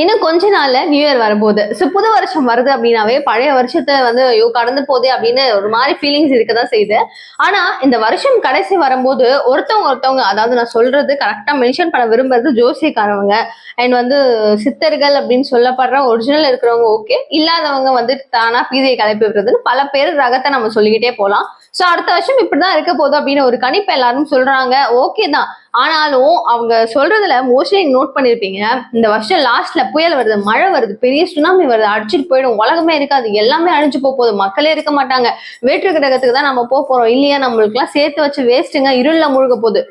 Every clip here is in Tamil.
இன்னும் கொஞ்ச நாள்ல நியூ இயர் வரும்போது ஸோ புது வருஷம் வருது அப்படின்னாவே பழைய வருஷத்தை வந்து ஐயோ கடந்து போதே அப்படின்னு ஒரு மாதிரி ஃபீலிங்ஸ் இருக்க தான் செய்யுது. ஆனா இந்த வருஷம் கடைசி வரும்போது ஒருத்தவங்க ஒருத்தவங்க அதாவது நான் சொல்றது கரெக்டா மென்ஷன் பண்ண விரும்புறது ஜோசியக்காரவங்க. அண்ட் வந்து சித்தர்கள் அப்படின்னு சொல்லப்படுற ஒரிஜினல் இருக்கிறவங்க ஓகே இல்லாதவங்க வந்து தானா பீதியை கிளப்பி விடுறதுன்னு பல பேர் ரகத்தை நம்ம சொல்லிக்கிட்டே போகலாம். ஸோ அடுத்த வருஷம் இப்படிதான் இருக்க போகுது அப்படின்னு ஒரு கணிப்பு எல்லாரும் சொல்றாங்க. ஓகே தான். ஆனாலும் அவங்க சொல்றதுல மோஸ்ட்லி நோட் பண்ணிருப்பீங்க இந்த வருஷம் லாஸ்ட்ல புயல் வருது மழை வருது பெரிய சுனாமி வருது அடிச்சிட்டு போயிடும் உலகமே இருக்காது எல்லாமே அழிஞ்சு போக போகுது மக்களே இருக்க மாட்டாங்க. வேற்று கிரகத்துக்கு தான் நம்ம போக போறோம் இல்லையா? நம்மளுக்குலாம் சேர்த்து வச்சு வேஸ்ட்டுங்க இருள முழுக போகுது.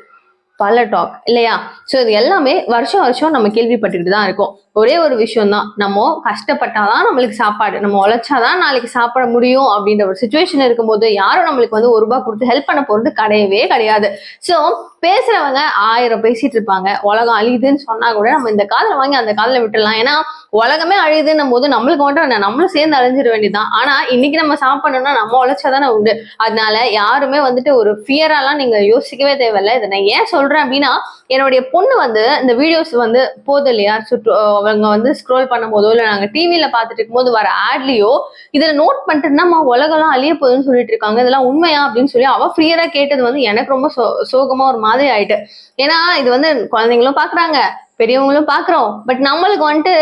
பல டாக் இல்லையா? ஸோ இது எல்லாமே வருஷம் வருஷம் நம்ம கேள்விப்பட்டுக்கிட்டு தான் இருக்கோம். ஒரே ஒரு விஷயம் தான் நம்ம கஷ்டப்பட்டாதான் நம்மளுக்கு சாப்பாடு. நம்ம உழைச்சாதான் நாளைக்கு சாப்பிட முடியும் அப்படின்ற ஒரு சுச்சுவேஷன் இருக்கும்போது யாரும் நம்மளுக்கு வந்து ஒரு ரூபாய் கொடுத்து ஹெல்ப் பண்ண போறது கிடையவே கிடையாது. ஸோ பேசுறவங்க ஆயிரம் பேசிட்டு இருப்பாங்க. உலகம் அழியுதுன்னு சொன்னா கூட நம்ம இந்த காதில் வாங்கி அந்த காதில் விட்டுடலாம். ஏன்னா உலகமே அழியுதுன்னும் போது நம்மளுக்கு மட்டும் நம்மளும் சேர்ந்து அழிஞ்சிட வேண்டியதுதான். ஆனா இன்னைக்கு நம்ம சாப்பிடணும்னா நம்ம உழைச்சாதானே உண்டு. அதனால யாருமே வந்துட்டு ஒரு ஃபியராலாம் நீங்க யோசிக்கவே தேவையில்ல. இதை நான் ஏன் சொல்றேன் அப்படின்னா என்னுடைய பொண்ணு வந்து இந்த வீடியோஸ் வந்து போதும் இல்லையா? சுற்று அவங்க வந்து ஸ்க்ரோல் பண்ணும்போதோ இல்லை நாங்கள் டிவியில பார்த்துட்டு இருக்கும்போது வர ஆட்லயோ இதுல நோட் பண்ணிட்டு நம்ம உலகெல்லாம் அழிய போகுதுன்னு சொல்லிட்டு இருக்காங்க. இதெல்லாம் உண்மையா? அப்படின்னு சொல்லி அவ ஃப்ரீயராக கேட்டது வந்து எனக்கு ரொம்ப சோ சோகமா ஒரு மாதிரி ஆயிட்டு. ஏன்னா இது வந்து குழந்தைங்களும் பாக்குறாங்க பெரியவங்களும் பாக்குறோம் பட் நம்மளுக்கு வந்துட்டு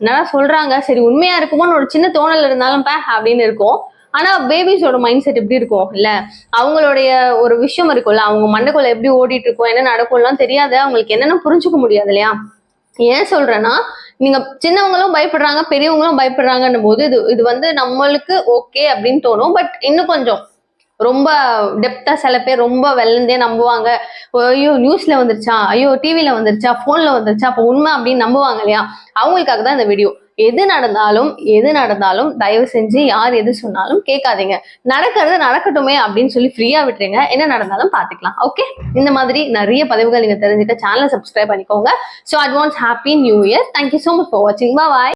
என்னடா சொல்றாங்க? சரி உண்மையா இருக்குமோன்னு ஒரு சின்ன தோணல் இருந்தாலும் பே அப்படின்னு இருக்கும். ஆனா பேபிஸோட மைண்ட் செட் எப்படி இருக்கும் இல்ல? அவங்களுடைய ஒரு விஷயம் இருக்கும்ல அவங்க மண்டைக்குள்ள எப்படி ஓடிட்டு இருக்கும் என்ன நடக்கும்லாம் தெரியாது அவங்களுக்கு என்னென்ன புரிஞ்சுக்க முடியாது இல்லையா? ஏன் சொல்றேன்னா நீங்க சின்னவங்களும் பயப்படுறாங்க பெரியவங்களும் பயப்படுறாங்கன்னும் போது இது இது வந்து நம்மளுக்கு ஓகே அப்படின்னு தோணும். பட் இன்னும் கொஞ்சம் ரொம்ப டெப்தா சில பேர் ரொம்ப வெள்ளந்தே நம்புவாங்க. ஐயோ நியூஸ்ல வந்துருச்சா? ஐயோ டிவில வந்துருச்சா? போன்ல வந்துருச்சா? அப்போ உண்மை அப்படின்னு நம்புவாங்க இல்லையா? அவங்களுக்காக தான் இந்த வீடியோ எது நடந்தாலும் எது நடந்தாலும் தயவு செஞ்சு யார் எது சொன்னாலும் கேட்காதீங்க. நடக்கிறது நடக்கட்டுமே அப்படின்னு சொல்லி ஃப்ரீயா விட்டுருங்க. என்ன நடந்தாலும் பார்த்துக்கலாம். ஓகே இந்த மாதிரி நிறைய பதிவுகள் நீங்க தெரிஞ்சுக்க சேனலை சப்ஸ்கிரைப் பண்ணிக்கோங்க. So advance happy new year thank you so much for வாட்சிங் பாய்